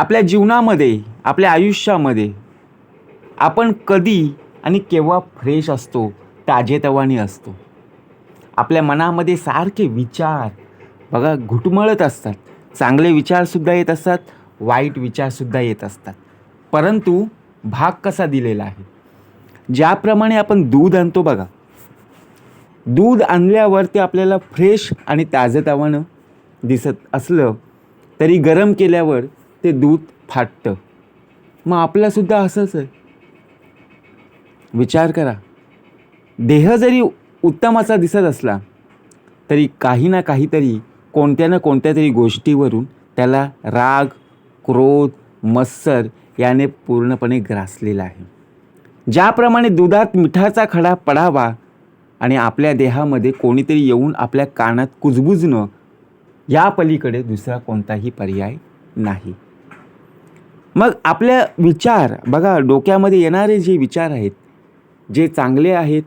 आपल्या जीवनामध्ये आपल्या आयुष्यामध्ये आपण कधी आणि केव्हा फ्रेश असतो ताजेतवाने असतो. आपल्या मनामध्ये सारखे विचार बघा घुटमळत असतात. चांगले विचारसुद्धा येत असतात वाईट विचारसुद्धा येत असतात. परंतु भाग कसा दिलेला आहे? ज्याप्रमाणे आपण दूध आणतो बघा. दूध आणल्यावर ते आपल्याला फ्रेश आणि ताजंतवानं दिसत असलं तरी गरम केल्यावर ते दूध फाटतं. मग आपल्यासुद्धा असंच आहे. विचार करा. देह जरी उत्तमाचा दिसत असला तरी काही ना काहीतरी कोणत्या ना कोणत्या तरी गोष्टीवरून त्याला राग क्रोध मत्सर याने पूर्णपणे ग्रासलेला आहे. ज्याप्रमाणे दुधात मिठाचा खडा पडावा आणि आपल्या देहामध्ये कोणीतरी येऊन आपल्या कानात कुजबुजणं या पलीकडे दुसरा कोणताही पर्याय नाही. मग आपल्या विचार बघा डोक्यामध्ये येणारे जे विचार आहेत जे चांगले आहेत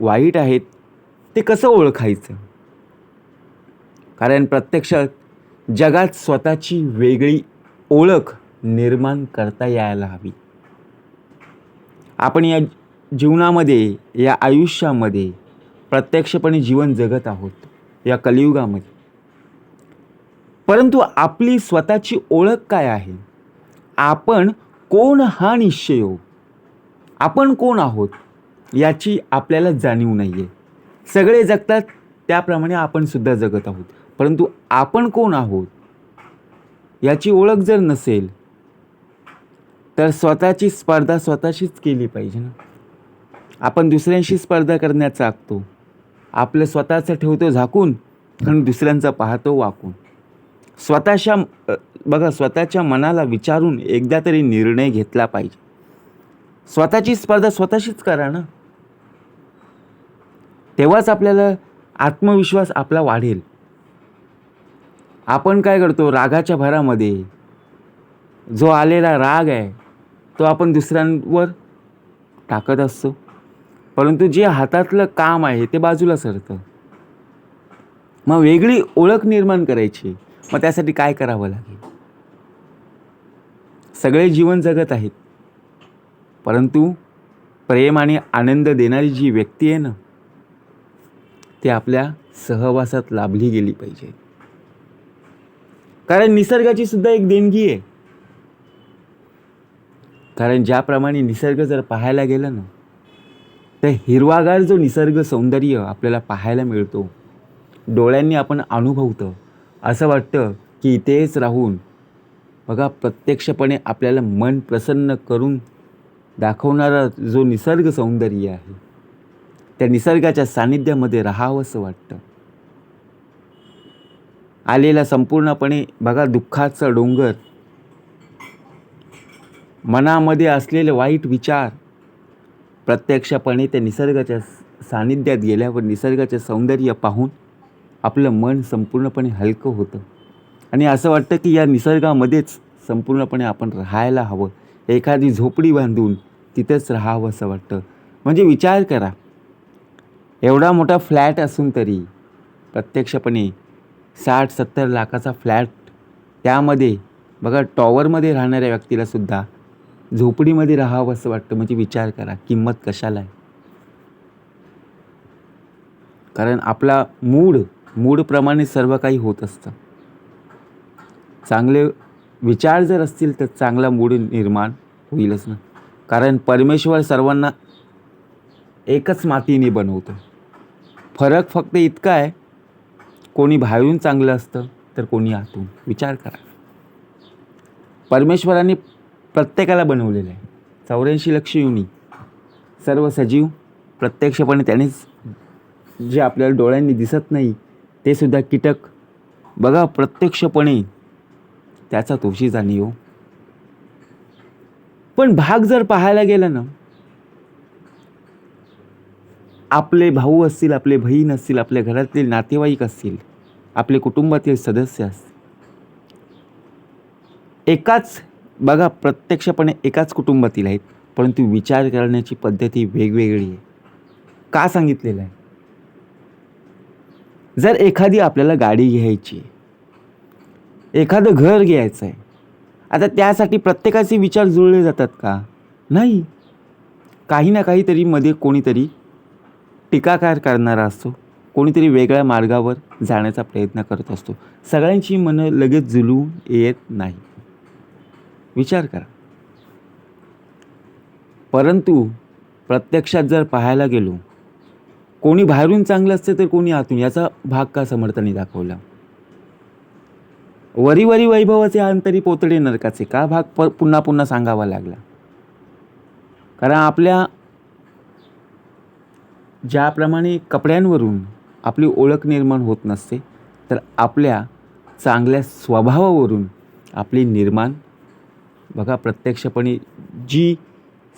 वाईट आहेत ते कसं ओळखायचं? कारण प्रत्यक्षात जगात स्वतःची वेगळी ओळख निर्माण करता यायला हवी. आपण या जीवनामध्ये या आयुष्यामध्ये प्रत्यक्षपणे जीवन जगत आहोत या कलियुगामध्ये. परंतु आपली स्वतःची ओळख काय आहे? आपण कोण हा निश्चय हो? आपण कोण आहोत याची आपल्याला जाणीव नाही आहे सगळे जगतात त्याप्रमाणे आपण सुद्धा जगत आहोत. परंतु आपण कोण आहोत याची ओळख जर नसेल तर स्वतःची स्पर्धा स्वतःशीच केली पाहिजे ना. आपण दुसऱ्यांशी स्पर्धा करण्याचा आखतो आपलं स्वतःचं ठेवतो झाकून आणि दुसऱ्यांचं पाहतो वाकून. स्वतःच्या बघा स्वतःच्या मनाला विचारून एकदा तरी निर्णय घेतला पाहिजे. स्वतःची स्पर्धा स्वतःशीच करा ना. तेव्हाच आपल्याला आत्मविश्वास आपला वाढेल. आपण काय करतो रागाच्या भरामध्ये जो आलेला राग आहे तो आपण दुसऱ्यांवर टाकत असतो. परंतु जे हातातलं काम आहे ते बाजूला सरतं. मग वेगळी ओळख निर्माण करायची. मग त्यासाठी काय करावं लागेल? सगळे जीवन जगत आहेत. परंतु प्रेम आणि आनंद देणारी जी व्यक्ती आहे ना ती आपल्या सहवासात लाभली गेली पाहिजे. कारण निसर्गाची सुद्धा एक देणगी आहे. कारण ज्याप्रमाणे निसर्ग जर पाहायला गेलं ना तर हिरवागार जो निसर्ग सौंदर्य आपल्याला पाहायला मिळतो डोळ्यांनी आपण अनुभवतं असं वाटतं की इथेच राहून बघा प्रत्यक्षपणे आपल्याला मन प्रसन्न करून दाखवणारा जो निसर्ग सौंदर्य आहे त्या निसर्गाच्या सानिध्यामध्ये राहावंसं वाटतं. आलेला संपूर्णपणे बघा दुःखाचा डोंगर मनामध्ये असलेले वाईट विचार प्रत्यक्षपणे त्या निसर्गाच्या सानिध्यात गेल्यावर निसर्गाचे सौंदर्य पाहून आपलं मन संपूर्णपणे हलकं होतं. आणि असं वाटतं की या निसर्गामध्येच संपूर्णपणे आपण राहायला हवं. एखादी झोपडी बांधून तिथंच राहावं असं वाटतं. म्हणजे विचार करा. एवढा मोठा फ्लॅट असून तरी प्रत्यक्षपणे साठ सत्तर लाखाचा फ्लॅट त्यामध्ये बघा टॉवरमध्ये राहणाऱ्या व्यक्तीलासुद्धा झोपडीमध्ये राहावं असं वाटतं. म्हणजे विचार करा किंमत कशाला आहे? कारण आपला मूड मूडप्रमाणे सर्व काही होत असतं. चांगले विचार जर असतील तर चांगला मूड निर्माण होईलच ना. कारण परमेश्वर सर्वांना एकच मातीने बनवतो फरक फक्त इतका आहे कोणी बाहेरून चांगलं असतं तर कोणी आतून. विचार करा. परमेश्वराने प्रत्येकाला बनवलेलं आहे. चौऱ्याऐंशी लक्ष युनी सर्व सजीव प्रत्यक्षपणे त्यानेच जे आपल्याला डोळ्यांनी दिसत नाही ते सुद्धा कीटक. बघा प्रत्यक्षपणे त्याचा तोशी जाणीव हो. पण भाग जर पाहायला गेला ना आपले भाऊ असतील आपले बहीण असतील आपल्या घरातले नातेवाईक असतील आपले कुटुंबातील सदस्य असतील. एकाच बघा प्रत्यक्षपणे एकाच कुटुंबातील आहेत परंतु विचार करण्याची पद्धती वेगवेगळी आहे. का सांगितलेलं आहे? जर एखादी आपल्याला गाडी घ्यायची एखादं घर घ्यायचं आहे आता त्यासाठी प्रत्येकाचे विचार जुळले जातात का? नाही. काही ना काहीतरी मध्ये कोणीतरी टीकाकार करणारा असतो कोणीतरी वेगळ्या मार्गावर जाण्याचा प्रयत्न करत असतो. सगळ्यांची मनं लगेच जुळून येत नाही. विचार करा. परंतु प्रत्यक्षात जर पाहायला गेलो कोणी बाहेरून चांगलं असतं तर कोणी आतून. याचा भाग का समर्थाने दाखवला? वरी वरी वैभवाचे अंतरी पोतडे नरकाचे. का भाग प पुन्हा पुन्हा सांगावा लागला? कारण आपल्या ज्याप्रमाणे कपड्यांवरून आपली ओळख निर्माण होत नसते तर आपल्या चांगल्या स्वभावावरून आपली निर्माण बघा प्रत्यक्षपणे जी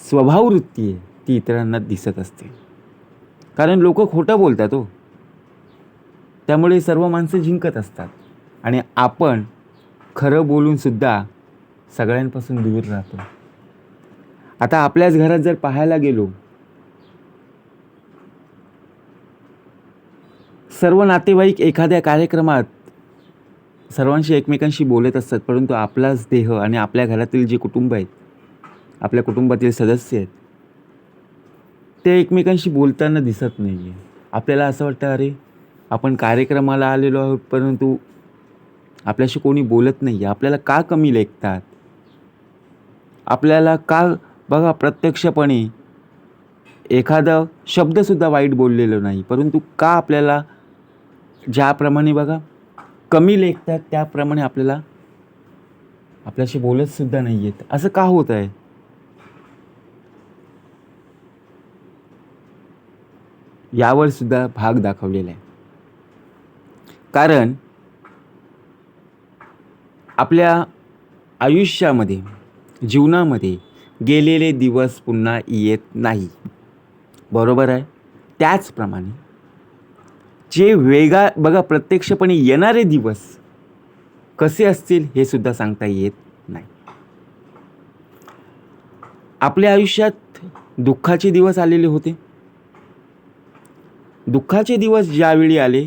स्वभाववृत्ती आहे ती इतरांना दिसत असते. कारण लोक खोटं बोलतात हो. त्यामुळे सर्व माणसं जिंकत असतात. आणि आपण खरं बोलूनसुद्धा सगळ्यांपासून दूर राहतो. आता आपल्याच घरात जर पाहायला गेलो सर्व नातेवाईक एखाद्या कार्यक्रमात सर्वांशी एकमेकांशी बोलत असतात परंतु आपलाच देह आणि आपल्या घरातील जे कुटुंब आहेत आपल्या कुटुंबातील सदस्य आहेत ते एकमेकांशी बोलताना दिसत नाही आहे आपल्याला असं वाटतं अरे आपण कार्यक्रमाला आलेलो आहोत परंतु आपल्याशी कोणी बोलत नाही आहे. आपल्याला का कमी लेखतात? आपल्याला का बघा प्रत्यक्षपणे एखादा शब्दसुद्धा वाईट बोललेलो नाही परंतु का आपल्याला ज्याप्रमाणे बघा कमी लेखतात त्याप्रमाणे आपल्याला आपल्याशी बोलतसुद्धा नाही आहेत असं का होत आहे? यावर सुद्धा भाग दाखवलेला आहे. कारण आपल्या आयुष्यामध्ये जीवनामध्ये गेलेले दिवस पुन्हा येत नाही. बरोबर आहे? त्याचप्रमाणे जे वेगा बघा प्रत्यक्षपणे येणारे दिवस कसे असतील हे सुद्धा सांगता येत नाही. आपल्या आयुष्यात दुःखाचे दिवस आलेले होते. दुःखाचे दिवस ज्यावेळी आले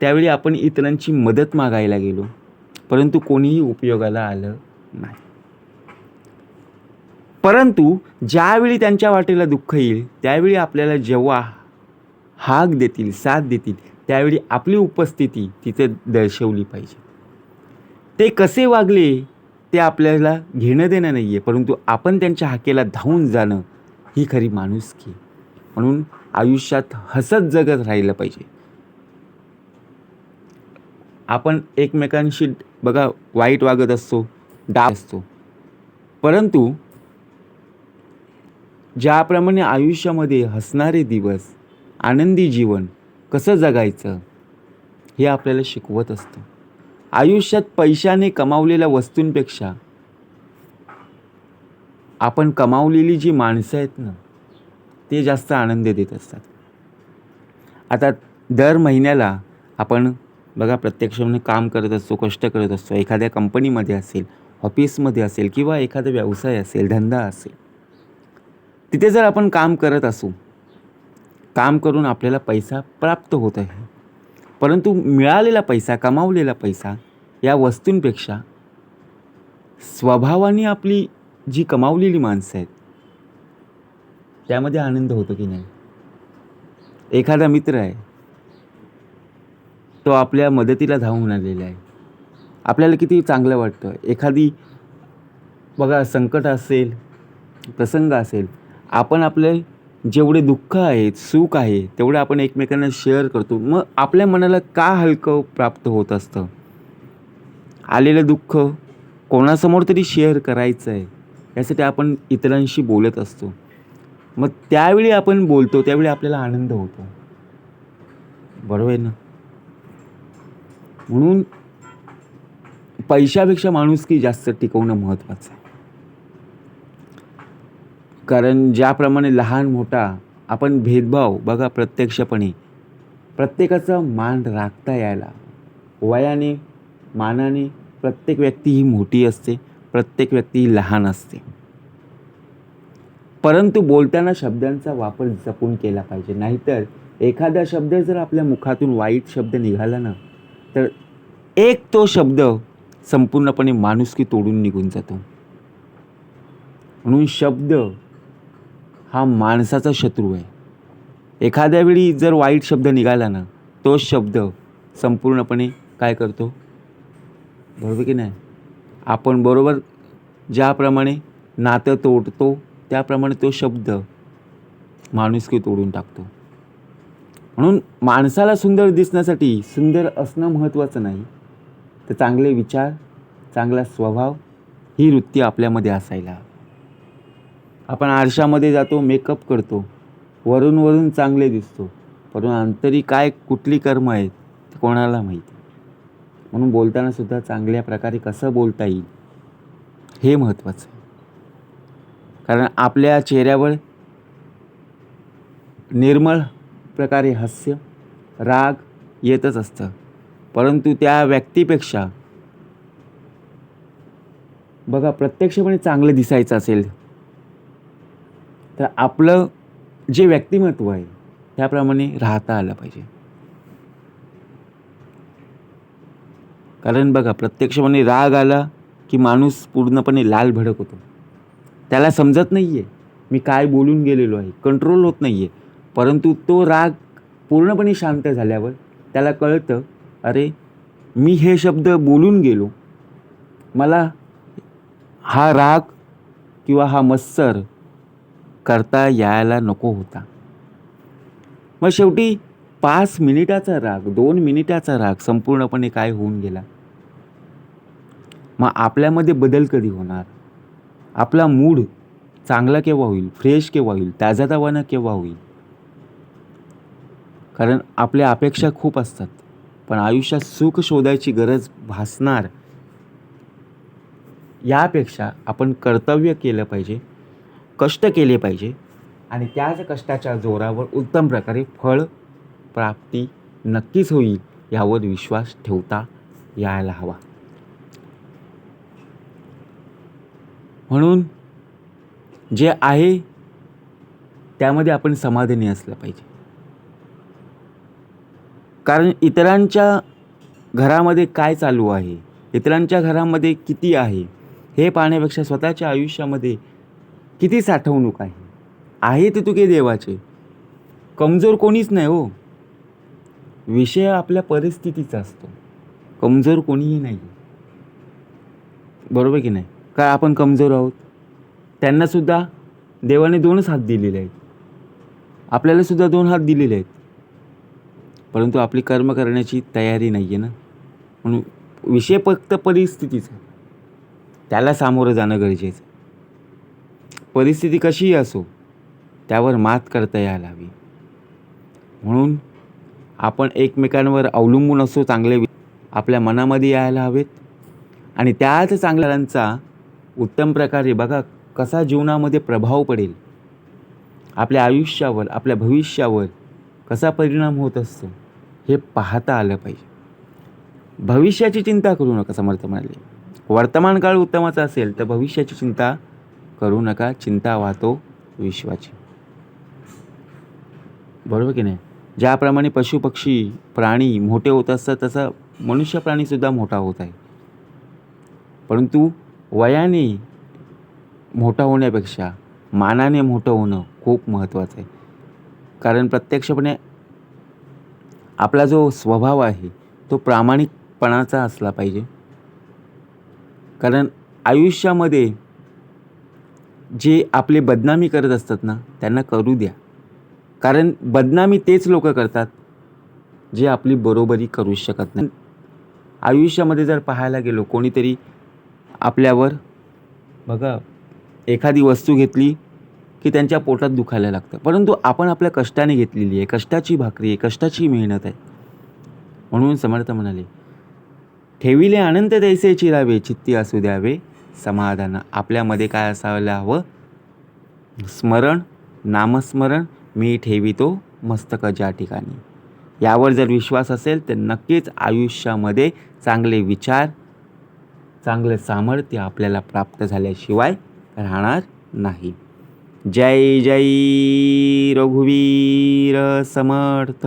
त्यावेळी आपण इतरांची मदत मागायला गेलो. परंतु कोणीही उपयोगाला आलं नाही. परंतु ज्यावेळी त्यांच्या वाटेला दुःख येईल त्यावेळी आपल्याला जेव्हा हाक देतील साथ देतील त्यावेळी आपली उपस्थिती तिथे दर्शवली पाहिजे. ते कसे वागले ते आपल्याला घेणं देणं नाही आहे परंतु आपण त्यांच्या हाकेला धावून जाणं ही खरी माणुसकी म्हणून आयुष्यात हसत जगत राहिलं पाहिजे. आपण एकमेकांशी बघा वाईट वागत असतो डाब असतो. परंतु ज्याप्रमाणे आयुष्यामध्ये हसणारे दिवस आनंदी जीवन कसं जगायचं हे आपल्याला शिकवत असतं. आयुष्यात पैशाने कमावलेल्या वस्तूंपेक्षा आपण कमावलेली जी माणसं आहेत ना ते जास्त आनंद देत असतात. आता दर महिन्याला आपण बघा प्रत्यक्षाने म्हणजे काम करत असतो कष्ट करत असतो एखाद्या कंपनीमध्ये असेल ऑफिसमध्ये असेल किंवा एखादा व्यवसाय असेल धंदा असेल. तिथे जर आपण काम करत असू काम करून आपल्याला पैसा प्राप्त होत आहे परंतु मिळालेला पैसा कमावलेला पैसा या वस्तूंपेक्षा स्वभावाने आपली जी कमावलेली माणसं आहेत त्यामध्ये आनंद होतो की नाही? एखादा मित्र आहे तो आपल्या मदतीला धावून आलेला आहे. आपल्याला किती चांगलं वाटतं? एखादी बघा संकट असेल प्रसंग असेल आपण आपले जेवढे दुःख आहेत सुख आहे तेवढं आपण एकमेकांना शेअर करतो. मग आपल्या मनाला का हलकं प्राप्त होत असतं? आलेलं दुःख कोणासमोर तरी शेअर करायचं आहे यासाठी आपण इतरांशी बोलत असतो. मग त्यावेळी आपण बोलतो त्यावेळी आपल्याला आनंद होतो. बरोबर आहे ना? म्हणून पैशापेक्षा माणुसकी जास्त टिकवणं महत्त्वाचं आहे. कारण ज्याप्रमाणे लहान मोठा आपण भेदभाव बघा प्रत्यक्षपणे प्रत्येकाचा मान राखता यायला वयाने मानाने प्रत्येक व्यक्ती ही मोठी असते प्रत्येक व्यक्ती ही लहान असते. परंतु बोलताना शब्दांचा वापर जपून केला पाहिजे. नाहीतर एखादा शब्द जर आपल्या मुखातून वाईट शब्द निघाला ना तर एक तो शब्द संपूर्णपणे माणुसकी तोडून निघून जातो. म्हणून शब्द हा माणसाचा शत्रू आहे. एखाद्या वेळी जर वाईट शब्द निघाला ना तोच शब्द संपूर्णपणे काय करतो? बरोबर की नाही? आपण बरोबर ज्याप्रमाणे नातं तोडतो त्याप्रमाणे तो शब्द माणुसकी तोडून टाकतो. म्हणून माणसाला सुंदर दिसण्यासाठी सुंदर असणं महत्त्वाचं नाही. तर चांगले विचार चांगला स्वभाव ही वृत्ती आपल्यामध्ये असायला हवी. आपण आरशामध्ये जातो मेकअप करतो वरून वरून चांगले दिसतो परंतु आंतरिक काय कुठली कर्म आहेत ते कोणाला माहिती? म्हणून बोलतानासुद्धा चांगल्या प्रकारे कसं बोलता येईल हे महत्त्वाचं आहे. कारण आपल्या चेहऱ्यावर निर्मळ प्रकारे हास्य राग येतच असतं. परंतु त्या व्यक्तीपेक्षा बघा प्रत्यक्षपणे चांगलं दिसायचं असेल तर आपलं जे व्यक्तिमत्व आहे त्याप्रमाणे राहता आलं पाहिजे. कारण बघा प्रत्यक्षपणे राग आला की माणूस पूर्णपणे लाल भडक होतो. त्याला समजत नाही आहे मी काय बोलून गेलेलो आहे कंट्रोल होत नाही आहे परंतु तो राग पूर्णपणे शांत झाल्यावर त्याला कळतं अरे मी हे शब्द बोलून गेलो. मला हा राग किंवा हा मत्सर करता यायला नको होता. मग शेवटी पाच मिनिटाचा राग दोन मिनिटाचा राग संपूर्णपणे काय होऊन गेला? मग आपल्यामध्ये बदल कधी होणार? आपला मूड चांगला केव्हा होईल? फ्रेश केव्हा होईल? ताजातवाना केव्हा होईल? कारण आपल्या अपेक्षा खूप असतात. पण आयुष्यात सुख शोधायची गरज भासणार यापेक्षा आपण कर्तव्य केलं पाहिजे कष्ट केले पाहिजे आणि त्याच कष्टाच्या जोरावर उत्तम प्रकारे फळ प्राप्ती नक्कीच होईल यावर विश्वास ठेवता यायला हवा. म्हणून जे आहे त्यामध्ये आपण समाधानी असलं पाहिजे. कारण इतरांच्या घरामध्ये काय चालू आहे इतरांच्या घरामध्ये किती आहे हे पाहण्यापेक्षा स्वतःच्या आयुष्यामध्ये किती साठवणूक आहे? आहे ते तुके देवाचे. कमजोर कोणीच नाही हो. विषय आपल्या परिस्थितीचा असतो. कमजोर कोणीही नाही. बरोबर की नाही? काय आपण कमजोर आहोत? त्यांनासुद्धा देवाने दोनच हात दिलेले आहेत. आपल्यालासुद्धा दोन हात दिलेले आहेत. परंतु आपली कर्म करण्याची तयारी नाही आहे ना? म्हणून विषय फक्त परिस्थितीचा त्याला सामोरं जाणं गरजेचं परिस्थिती कशीही असो त्यावर मात करता यायला हवी. म्हणून आपण एकमेकांवर अवलंबून असो चांगले आपल्या मनामध्ये यायला हवेत. आणि त्याच चांगल्यांचा उत्तम प्रकारे बघा कसा जीवनामध्ये प्रभाव पडेल. आपल्या आयुष्यावर आपल्या भविष्यावर कसा परिणाम होत असतो हे पाहता आलं पाहिजे. भविष्याची चिंता करू नका समर्थ म्हणाले. वर्तमान काळ उत्तमाचा असेल तर भविष्याची चिंता करू नका चिंता वाहतो विश्वाची. बरोबर की नाही? ज्याप्रमाणे पशुपक्षी प्राणी मोठे होत असतात तसा मनुष्य प्राणीसुद्धा मोठा होत आहे. परंतु वयाने मोठा होण्यापेक्षा मानाने मोठं होणं खूप महत्त्वाचं आहे. कारण प्रत्यक्षपणे आपला जो स्वभाव आहे तो प्रामाणिकपणाचा असला पाहिजे. कारण आयुष्यामध्ये जे आपले बदनामी करत असतात ना त्यांना करू द्या. कारण बदनामी तेच लोक करतात जे आपली बरोबरी करू शकत नाही. आयुष्यामध्ये जर पाहायला गेलो कोणीतरी आपल्यावर बघा. एखादी वस्तू घेतली की त्यांच्या पोटात दुखायला लागतं. परंतु आपण आपल्या कष्टाने घेतलेली आहे. कष्टाची भाकरी आहे कष्टाची मेहनत आहे. म्हणून समर्थ म्हणाले ठेविले अनंत तैसे चिरावे चित्ती असू द्यावे. समाधान आपल्यामध्ये काय असायला हवं? स्मरण नामस्मरण मी ठेवितो मस्तक ज्या ठिकाणी. यावर जर विश्वास असेल तर नक्कीच आयुष्यामध्ये चांगले विचार चांगलं सामर्थ्य आपल्याला प्राप्त झाल्याशिवाय राहणार नाही. जय जय रघुवीर समर्थ.